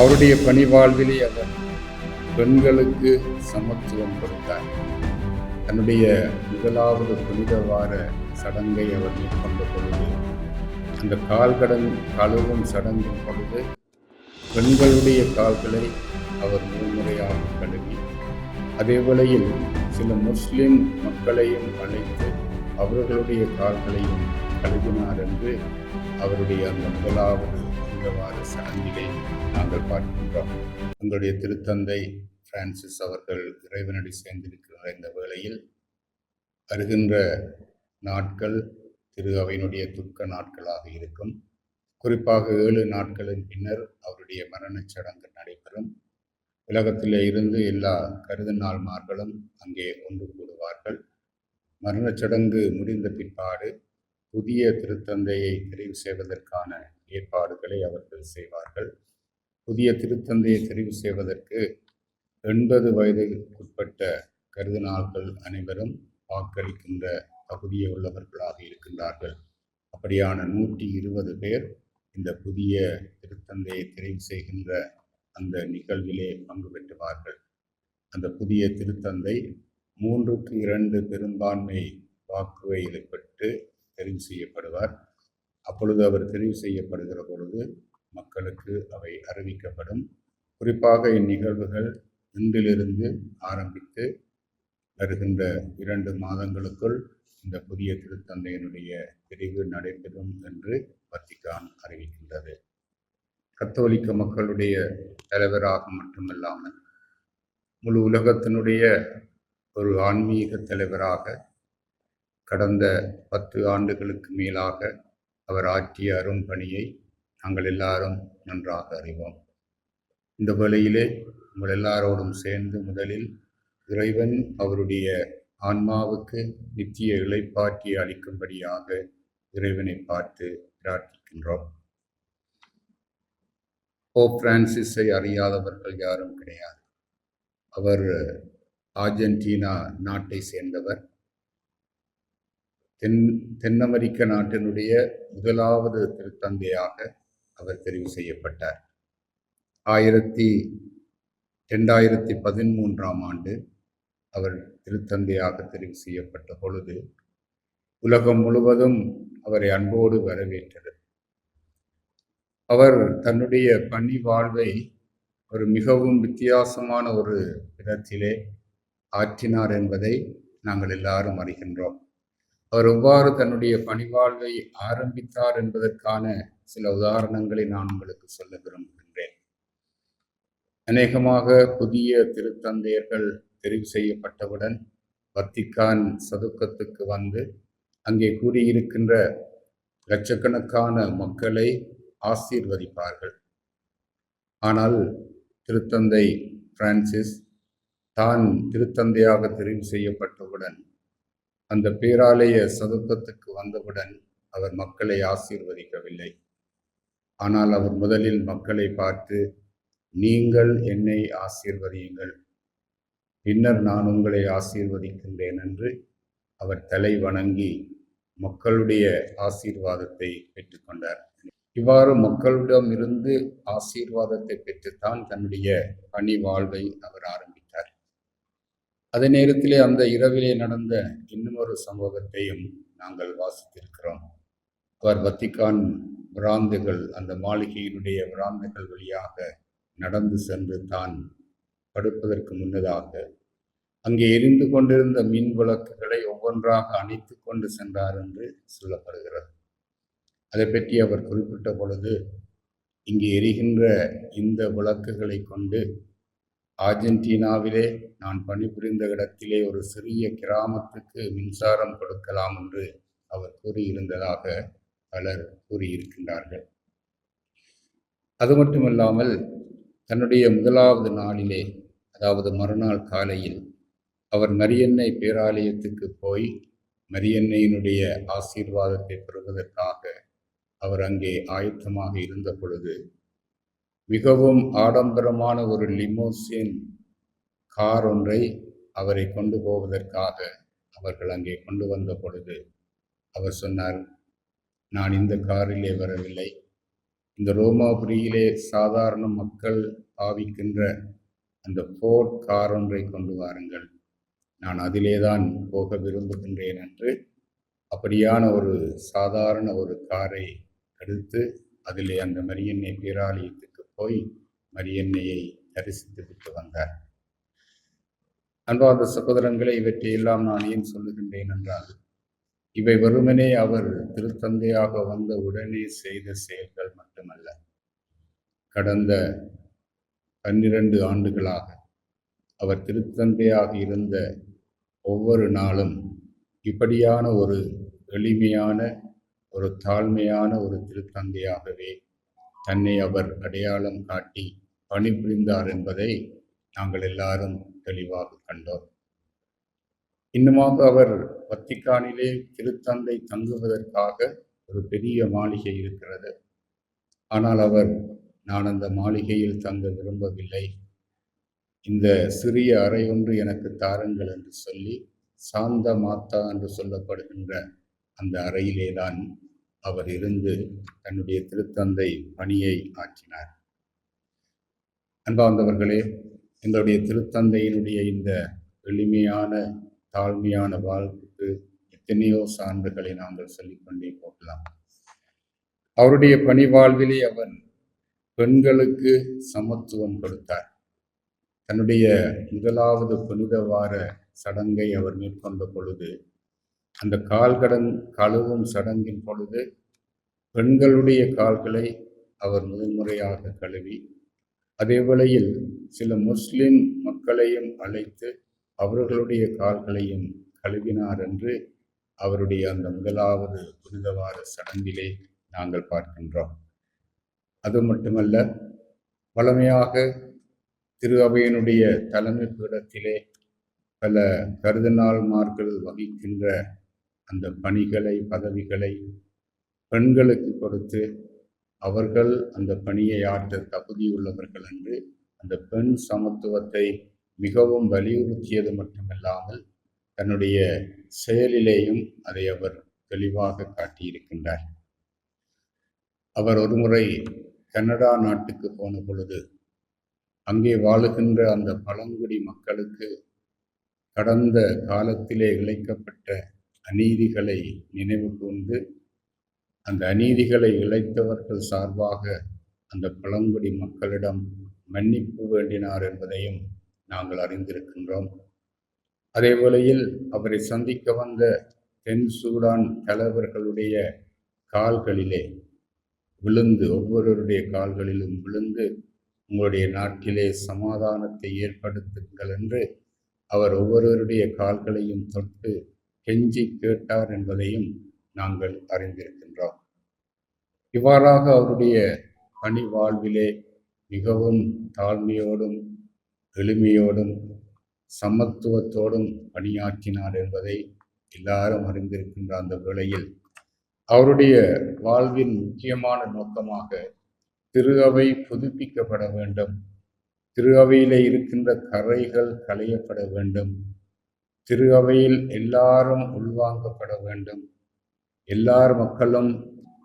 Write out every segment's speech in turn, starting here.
அவருடைய பணிவாழ்விலே அவர் பெண்களுக்கு சமத்துவம் கொடுத்தார். தன்னுடைய முதலாவது புனித வார சடங்கை அவர் மேற்கொண்ட பொழுது அந்த கால்கடன் கழுவும் சடங்கின் பொழுது பெண்களுடைய கால்களை அவர் முழுமுறையாக கழுவி அதே வேளையில் சில முஸ்லிம் மக்களையும் அழைத்து அவர்களுடைய கால்களையும் கழுவினார் என்று அவருடைய அந்த முதலாவது புனிதவார சடங்கிலே நாங்கள் பார்க்கின்றோம். உங்களுடைய திருத்தந்தை பிரான்சிஸ் அவர்கள் இறைவனடி சேர்ந்திருக்கிற இந்த வேளையில். வருகின்ற நாட்கள் திரு அவையினுடைய துக்க நாட்களாக இருக்கும். குறிப்பாக ஏழு நாட்களின் பின்னர் அவருடைய மரணச் சடங்கு நடைபெறும். உலகத்திலே இருந்து எல்லா கருதநாள்மார்களும் அங்கே ஒன்று கூடுவார்கள். மரணச் சடங்கு முடிந்த பிற்பாடு புதிய திருத்தந்தையை தெரிவு செய்வதற்கான ஏற்பாடுகளை அவர்கள் செய்வார்கள். புதிய திருத்தந்தையை தெரிவு செய்வதற்கு எண்பது வயதுக்குட்பட்ட கருதினாள்கள் அனைவரும் வாக்களிக்கின்ற தகுதியை உள்ளவர்களாக இருக்கின்றார்கள். அப்படியான நூற்றி இருபது பேர் இந்த புதிய திருத்தந்தையை தெரிவு செய்கின்ற அந்த நிகழ்விலே பங்கு பெற்றுவார்கள். அந்த புதிய திருத்தந்தை மூன்றுக்கு இரண்டு பெரும்பான்மை வாக்குவைகளை பெற்று தெரிவு செய்யப்படுவார். அப்பொழுது அவர் தெரிவு செய்யப்படுகிற பொழுது மக்களுக்கு அவை அறிவிக்கப்படும். குறிப்பாக இந்நிகழ்வுகள் இன்றிலிருந்து ஆரம்பித்து வருகின்ற இரண்டு மாதங்களுக்குள் இந்த புதிய திருத்தந்தையினுடைய பிரிவு நடைபெறும் என்று வத்திகான் அறிவிக்கின்றது. கத்தோலிக்க மக்களுடைய தலைவராக மட்டுமல்லாமல் முழு உலகத்தினுடைய ஒரு ஆன்மீக தலைவராக கடந்த பத்து ஆண்டுகளுக்கு மேலாக அவர் ஆற்றிய அரும்பணியை நாங்கள் எல்லாரும் நன்றாக அறிவோம். இந்த வேளையிலே உங்கள் எல்லாரோடும் சேர்ந்து முதலில் இறைவன் அவருடைய ஆன்மாவுக்கு நித்திய இழைப்பாற்றி அளிக்கும்படியாக இறைவனை பார்த்து பிரார்த்திக்கின்றோம். போப் பிரான்சிஸை அறியாதவர்கள் யாரும் கிடையாது. அவர் ஆர்ஜென்டினா நாட்டை சேர்ந்தவர். தென் தென் அமெரிக்க நாட்டினுடைய முதலாவது திருத்தந்தையாக அவர் தெரிவு செய்யப்பட்டார். ஆயிரத்தி ரெண்டாயிரத்தி பதிமூன்றாம் ஆண்டு அவர் திருத்தந்தையாக தெரிவு செய்யப்பட்ட பொழுது உலகம் முழுவதும் அவரை அன்போடு வரவேற்றது. அவர் தன்னுடைய பணி வாழ்வை ஒரு மிகவும் வித்தியாசமான ஒரு விதத்திலே ஆற்றினார் என்பதை நாங்கள் எல்லாரும் அறிகின்றோம். அவர் எவ்வாறு தன்னுடைய பணிவாழ்வை ஆரம்பித்தார் என்பதற்கான சில உதாரணங்களை நான் உங்களுக்கு சொல்ல விரும்புகின்றேன். அநேகமாக புதிய திருத்தந்தையர்கள் தெரிவு செய்யப்பட்டவுடன் வத்திக்கான் சதுக்கத்துக்கு வந்து அங்கே கூடியிருக்கின்ற லட்சக்கணக்கான மக்களை ஆசீர்வதிப்பார்கள். ஆனால் திருத்தந்தை பிரான்சிஸ் தான் திருத்தந்தையாக தெரிவு செய்யப்பட்டவுடன் அந்த பேராலய சதுக்கத்துக்கு வந்தவுடன் அவர் மக்களை ஆசீர்வதிக்கவில்லை. ஆனால் அவர் முதலில் மக்களை பார்த்து நீங்கள் என்னை ஆசீர்வதியுங்கள். பின்னர் நான் உங்களை ஆசீர்வதிக்கின்றேன் என்று அவர் தலை வணங்கி மக்களுடைய ஆசீர்வாதத்தை பெற்றுக்கொண்டார் இவ்வாறு மக்களிடம் இருந்து ஆசீர்வாதத்தை பெற்றுத்தான் தன்னுடைய பணி வாழ்வை அவர் ஆரம்பித்தார். அதே நேரத்திலே அந்த இரவிலே நடந்த இன்னுமொரு சம்பவத்தையும் நாங்கள் வாசித்திருக்கிறோம். அவர் வத்திக்கான் பிராந்துகள் அந்த மாளிகையினுடைய பிராந்துகள் வழியாக நடந்து சென்று தான் படுப்பதற்கு முன்னதாக அங்கே எரிந்து கொண்டிருந்த மின் விளக்குகளை ஒவ்வொன்றாக அணைத்து கொண்டு சென்றார் என்று சொல்லப்படுகிறது. அதை பற்றி அவர் குறிப்பிட்ட பொழுது இங்கே எரிகின்ற இந்த விளக்குகளை கொண்டு ஆர்ஜென்டினாவிலே நான் பணிபுரிந்த இடத்திலே ஒரு சிறிய கிராமத்துக்கு மின்சாரம் கொடுக்கலாம் என்று அவர் கூறியிருந்ததாக பலர் கூறியிருக்கின்றார்கள். அது மட்டுமல்லாமல் தன்னுடைய முதலாவது நாளிலே அதாவது மறுநாள் காலையில் அவர் மரியன்னை பேராலயத்துக்கு போய் மரியன்னையினுடைய ஆசீர்வாதத்தை பெறுவதற்காக அவர் அங்கே ஆயத்தமாக இருந்த பொழுது மிகவும் ஆடம்பரமான ஒரு லிமோசின் கார் ஒன்றை அவரை கொண்டு போவதற்காக அவர்கள் அங்கே கொண்டு வந்த பொழுது அவர் சொன்னார் நான் இந்த காரிலே வரவில்லை. இந்த ரோமாபுரியிலே சாதாரண மக்கள் பாவிக்கின்ற அந்த போர்ட் கார் ஒன்றை கொண்டு வாருங்கள். நான் அதிலே தான் போக விரும்புகின்றேன் என்று அப்படியான ஒரு சாதாரண ஒரு காரை எடுத்து அதிலே அந்த மரியன்னை பேராலயத்துக்கு போய் மரியன்னையை தரிசித்து விட்டு வந்தார். அன்பார்ந்த சகோதரங்களை இவற்றையெல்லாம் நான் ஏன் சொல்லுகின்றேன் என்றால் இவை வெறுமனே அவர் திருத்தந்தையாக வந்த உடனே செய்த செயல்கள் மட்டுமல்ல. கடந்த பன்னிரண்டு ஆண்டுகளாக அவர் திருத்தந்தையாக இருந்த ஒவ்வொரு நாளும் இப்படியான ஒரு எளிமையான ஒரு தாழ்மையான ஒரு திருத்தந்தையாகவே தன்னை அவர் அடையாளம் காட்டி பணிபுரிந்தார் என்பதை நாங்கள் எல்லாரும் தெளிவாக கண்டோம். இன்னுமாக அவர் வத்திக்கானிலே திருத்தந்தை தங்குவதற்காக ஒரு பெரிய மாளிகை இருக்கிறது. ஆனால் அவர் நான் அந்த மாளிகையில் தங்க விரும்பவில்லை. இந்த சிறிய அறை ஒன்று எனக்கு தாருங்கள் என்று சொல்லி சாந்த மாத்தா என்று சொல்லப்படுகின்ற அந்த அறையிலே தான் அவர் இருந்து தன்னுடைய திருத்தந்தை பணியை ஆற்றினார். அன்பார்ந்தவர்களே எங்களுடைய திருத்தந்தையினுடைய இந்த எளிமையான தாழ்மையான வாழ்வுக்கு எத்தனையோ சான்றுகளை நாங்கள் சொல்லிக்கொண்டே போகலாம். அவருடைய பணி வாழ்விலே அவர் பெண்களுக்கு சமத்துவம் கொடுத்தார். தன்னுடைய முதலாவது புனித வார சடங்கை அவர் மேற்கொண்ட பொழுது அந்த கால்கடன் கழுவும் சடங்கின் பொழுது பெண்களுடைய கால்களை அவர் முதன்முறையாக கழுவி அதே வேளையில் சில முஸ்லிம் மக்களையும் அழைத்து அவர்களுடைய கால்களையும் கழுவினார் என்று அவருடைய அந்த முதலாவது புனிதவார சடங்கிலே நாங்கள் பார்க்கின்றோம். அது மட்டுமல்ல வளமையாக திரு அவையினுடைய தலைமை பீடத்திலே பல கருதநாள்மார்கள் வகிக்கின்ற அந்த பணிகளை பதவிகளை பெண்களுக்கு கொடுத்து அவர்கள் அந்த பணியை ஆற்ற தகுதியுள்ளவர்கள் என்று அந்த பெண் சமத்துவத்தை மிகவும் வலியுறுத்தியது மட்டுமல்லாமல் தன்னுடைய செயலிலேயும் அதை அவர் தெளிவாக காட்டியிருக்கின்றார். அவர் ஒருமுறை கனடா நாட்டுக்கு போன பொழுது அங்கே வாழுகின்ற அந்த பழங்குடி மக்களுக்கு கடந்த காலத்திலே இழைக்கப்பட்ட அநீதிகளை நினைவு கூர்ந்து அந்த அநீதிகளை இழைத்தவர்கள் சார்பாக அந்த பழங்குடி மக்களிடம் மன்னிப்பு வேண்டினார் என்பதையும் நாங்கள் அறிந்திருக்கின்றோம். அதே வேளையில் அவரை சந்திக்க வந்த தென் சூடான் தலைவர்களுடைய கால்களிலே விழுந்து ஒவ்வொருவருடைய கால்களிலும் விழுந்து உங்களுடைய நாட்டிலே சமாதானத்தை ஏற்படுத்துங்கள் என்று அவர் ஒவ்வொருவருடைய கால்களையும் தொட்டு கெஞ்சி கேட்டார் என்பதையும் நாங்கள் அறிந்திருக்கின்றோம். இவ்வாறாக அவருடைய பணி வாழ்விலே மிகவும் தாழ்மையோடும் எளிமையோடும் சமத்துவத்தோடும் பணியாற்றினார் என்பதை எல்லாரும் அறிந்திருக்கின்ற அந்த வேளையில் அவருடைய வாழ்வின் முக்கியமான நோக்கமாக திரு அவை புதுப்பிக்கப்பட வேண்டும். திரு அவையிலே இருக்கின்ற கரைகள் களையப்பட வேண்டும். திரு அவையில் எல்லாரும் உள்வாங்கப்பட வேண்டும். எல்லார் மக்களும்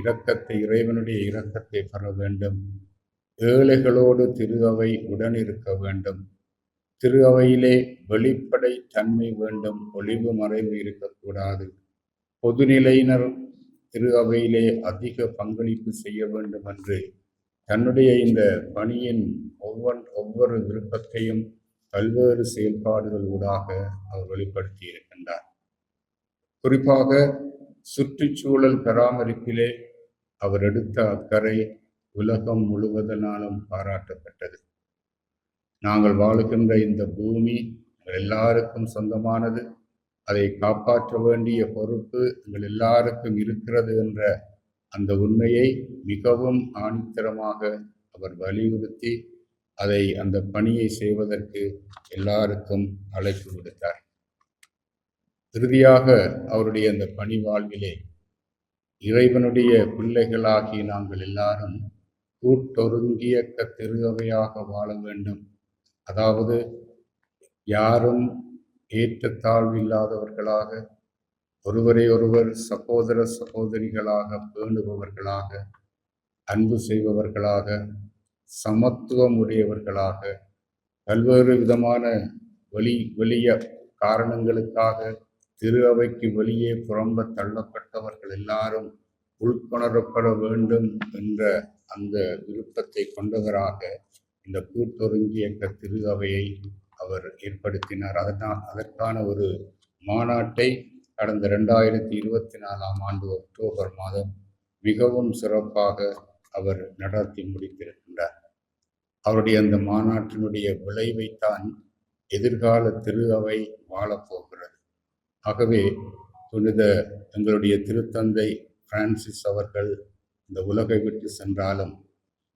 இரக்கத்தை இறைவனுடைய இரக்கத்தை பெற வேண்டும். ஏழைகளோடு திரு அவை உடன் இருக்க வேண்டும். திரு அவையிலே வெளிப்படை தன்மை வேண்டும். ஒளிவு மறைவு இருக்கக்கூடாது. பொதுநிலையினர் திரு அவையிலே அதிக பங்களிப்பு செய்ய வேண்டும் என்று தன்னுடைய இந்த பணியின் ஒவ்வொன் ஒவ்வொரு விருப்பத்தையும் பல்வேறு செயல்பாடுகள் ஊடாக அவர் வெளிப்படுத்தி இருக்கின்றார் குறிப்பாக சுற்றுச்சூழல் பராமரிப்பிலே அவர் எடுத்த அக்கறை உலகம் முழுவதனாலும் பாராட்டப்பட்டது. நாங்கள் வாழுகின்ற இந்த பூமி எல்லாருக்கும் சொந்தமானது. அதை காப்பாற்ற வேண்டிய பொறுப்பு எங்கள் எல்லாருக்கும் இருக்கிறது என்ற அந்த உண்மையை மிகவும் ஆணித்தரமாக அவர் வலியுறுத்தி அதை அந்த பணியை செய்வதற்கு எல்லாருக்கும் அழைப்பு விடுத்தார். இறுதியாக அவருடைய அந்த பணி வாழ்விலே இறைவனுடைய பிள்ளைகளாகி நாங்கள் எல்லாரும் கூட்டொருங்கியக்க திருகவையாக வாழ வேண்டும். அதாவது யாரும் ஏற்றத்தாழ்வு இல்லாதவர்களாக ஒருவரை ஒருவர் சகோதர சகோதரிகளாக பேணுபவர்களாக அன்பு செய்பவர்களாக சமத்துவம் உடையவர்களாக பல்வேறு விதமான வழி வெளிய காரணங்களுக்காக திரு அவைக்கு வெளியே புறம்ப தள்ளப்பட்டவர்கள் எல்லாரும் உள்கொணரப்பட வேண்டும் என்ற அந்த விருப்பத்தை கொண்டவராக இந்த கூட்டொருங்கியக்க திரு அவையை அவர் ஏற்படுத்தினார். அதனால் அதற்கான ஒரு மாநாட்டை கடந்த ரெண்டாயிரத்தி இருபத்தி நாலாம் ஆண்டு அக்டோபர் மாதம் மிகவும் சிறப்பாக அவர் நடத்தி முடித்திருக்கின்றார். அவருடைய அந்த மாநாட்டினுடைய விளைவைத்தான் எதிர்கால திரு அவை வாழப்போகிறது. ஆகவே புனித எங்களுடைய திருத்தந்தை பிரான்சிஸ் அவர்கள் இந்த உலகை விட்டு சென்றாலும்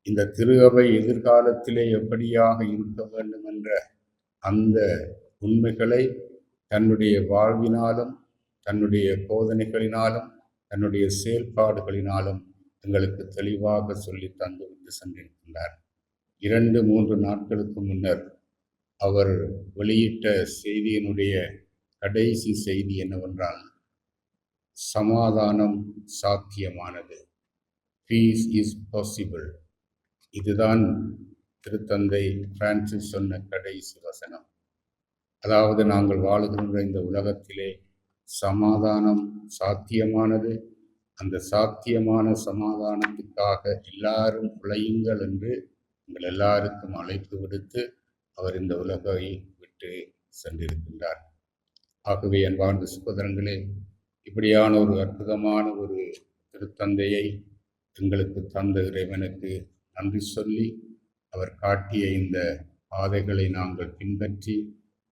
இந்த திரு அவை எதிர்காலத்திலே எப்படியாக இருக்க வேண்டும் என்ற அந்த உண்மைகளை தன்னுடைய வாழ்வினாலும் தன்னுடைய போதனைகளினாலும் தன்னுடைய செயல்பாடுகளினாலும் எங்களுக்கு தெளிவாக சொல்லி தந்து விட்டு சென்றிருக்கின்றார். இரண்டு மூன்று நாட்களுக்கு முன்னர் அவர் வெளியிட்ட செய்தியினுடைய கடைசி செய்தி என்னவென்றால் சமாதானம் சாத்தியமானது. பீஸ் இஸ் பாசிபிள் இதுதான் திருத்தந்தை பிரான்சிஸ் சொன்ன கடைசி வசனம். அதாவது நாங்கள் வாழுகின்ற இந்த உலகத்திலே சமாதானம் சாத்தியமானது. அந்த சாத்தியமான சமாதானத்துக்காக எல்லாரும் உழையுங்கள் என்று உங்கள் எல்லாருக்கும் அழைப்பு விடுத்து அவர் இந்த உலகை விட்டு சென்றிருக்கின்றார். ஆகவே அன்பார்ந்த சுகோதரங்களே இப்படியான ஒரு அற்புதமான ஒரு திருத்தந்தையை எங்களுக்கு தந்த இறைவனுக்கு நன்றி சொல்லி அவர் காட்டிய இந்த பாதைகளை நாங்கள் பின்பற்றி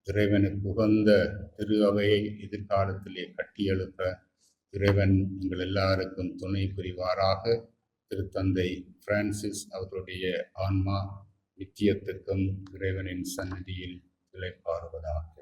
இறைவனுக்கு உகந்த திரு அவையை எதிர்காலத்திலே கட்டியெழுப்ப இறைவன் எங்கள் எல்லாருக்கும் துணை புரிவாராக. திருத்தந்தை பிரான்சிஸ் அவருடைய ஆன்மா நித்தியத்துக்கும் இறைவனின் சன்னதியில் இளைப்பாறுவதாக